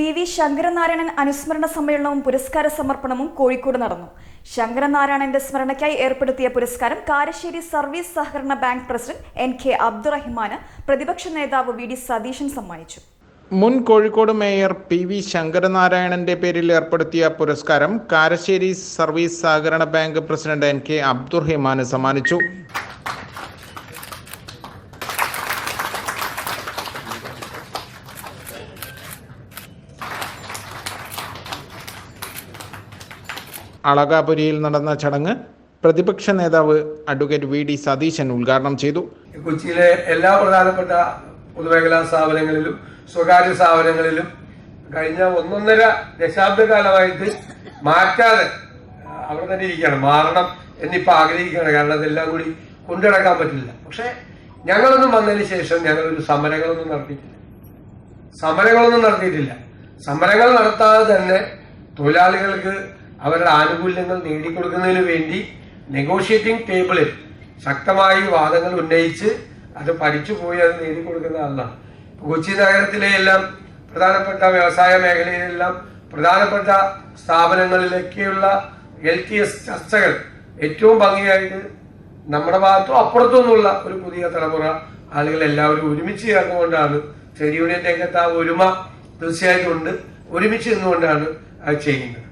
P V Sankaranarayanan അനുസ്മരണ സമ്മേളനവും പുരസ്കാര സമർപ്പണവും കോഴിക്കോട് നടന്നു. ശങ്കരനാരായണന്റെ സ്മരണയ്ക്കായി ഏർപ്പെടുത്തിയ പുരസ്കാരം കാരശ്ശേരി സർവീസ് സഹകരണ ബാങ്ക് പ്രസിഡന്റ് എൻ കെ അബ്ദുറഹിമാന് പ്രതിപക്ഷ നേതാവ് വി ഡി സതീശൻ സമ്മാനിച്ചു. മുൻ കോഴിക്കോട് മേയർ പി വി ശങ്കരനാരായണന്റെ പേരിൽ ഏർപ്പെടുത്തിയ പുരസ്കാരം കാരശ്ശേരി സർവീസ് സഹകരണ ബാങ്ക് പ്രസിഡന്റ് എൻ കെ അബ്ദുറഹിമാന് സമ്മാനിച്ചു. അളകാപുരിയിൽ നടന്ന ചടങ്ങ് പ്രതിപക്ഷ നേതാവ് അഡ്വക്കേറ്റ് വി ഡി സതീശൻ ഉദ്ഘാടനം ചെയ്തു. കൊച്ചിയിലെ എല്ലാ പ്രധാനപ്പെട്ട പൊതുമേഖലാ സ്ഥാപനങ്ങളിലും സ്വകാര്യ സ്ഥാപനങ്ങളിലും കഴിഞ്ഞ ഒന്നൊന്നര ദശാബ്ദകാലമായിട്ട് മാറ്റാതെ അവിടെ തന്നെ ഇരിക്കുകയാണ്. മാറണം എന്നിപ്പോൾ ആഗ്രഹിക്കുകയാണ്. കാരണം അതെല്ലാം കൂടി കൊണ്ടുനടക്കാൻ പറ്റില്ല. പക്ഷേ ഞങ്ങളൊന്നും വന്നതിന് ശേഷം ഞങ്ങളൊരു സമരങ്ങളൊന്നും നടത്തിയിട്ടില്ല. സമരങ്ങളൊന്നും നടത്തിയിട്ടില്ല. സമരങ്ങൾ നടത്താതെ തന്നെ തൊഴിലാളികൾക്ക് അവരുടെ ആനുകൂല്യങ്ങൾ നേടിക്കൊടുക്കുന്നതിന് വേണ്ടി നെഗോഷിയേറ്റിംഗ് ടേബിളിൽ ശക്തമായി വാദങ്ങൾ ഉന്നയിച്ച് അത് പഠിച്ചു പോയി അത് നേടിക്കൊടുക്കുന്ന ആളാണ്. കൊച്ചി നഗരത്തിലെ എല്ലാം പ്രധാനപ്പെട്ട വ്യവസായ മേഖലയിലെല്ലാം പ്രധാനപ്പെട്ട സ്ഥാപനങ്ങളിലൊക്കെയുള്ള എൽ ടി എസ് ചർച്ചകൾ ഏറ്റവും ഭംഗിയായിട്ട് നമ്മുടെ ഭാഗത്തും അപ്പുറത്തും നിന്നുള്ള ഒരു പുതിയ തലമുറ ആളുകൾ എല്ലാവരും ഒരുമിച്ച് ചേർന്നുകൊണ്ടാണ് ട്രേഡ് യൂണിയൻ രംഗത്ത് ആ ഒരുമ തീർച്ചയായിട്ടും ഉണ്ട്. ഒരുമിച്ച് നിന്നുകൊണ്ടാണ് അത് ചെയ്യുന്നത്.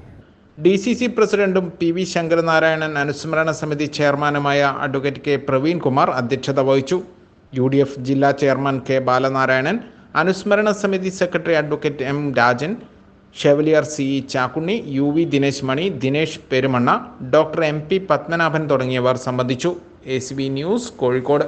ഡി സി സി പ്രസിഡന്റും പി വി ശങ്കരനാരായണൻ അനുസ്മരണ സമിതി ചെയർമാനുമായ അഡ്വക്കേറ്റ് കെ പ്രവീൺ കുമാർ അധ്യക്ഷത വഹിച്ചു. യു ഡി എഫ് ജില്ലാ ചെയർമാൻ കെ ബാലനാരായണൻ അനുസ്മരണ സമിതി secretary advocate M Rajan chevalier C E Chakkunni U V Dinesh Mani Dinesh Perumanna doctor M P Padmanabhan തുടങ്ങിയവർ സംബന്ധിച്ചു. A news Kozhikode.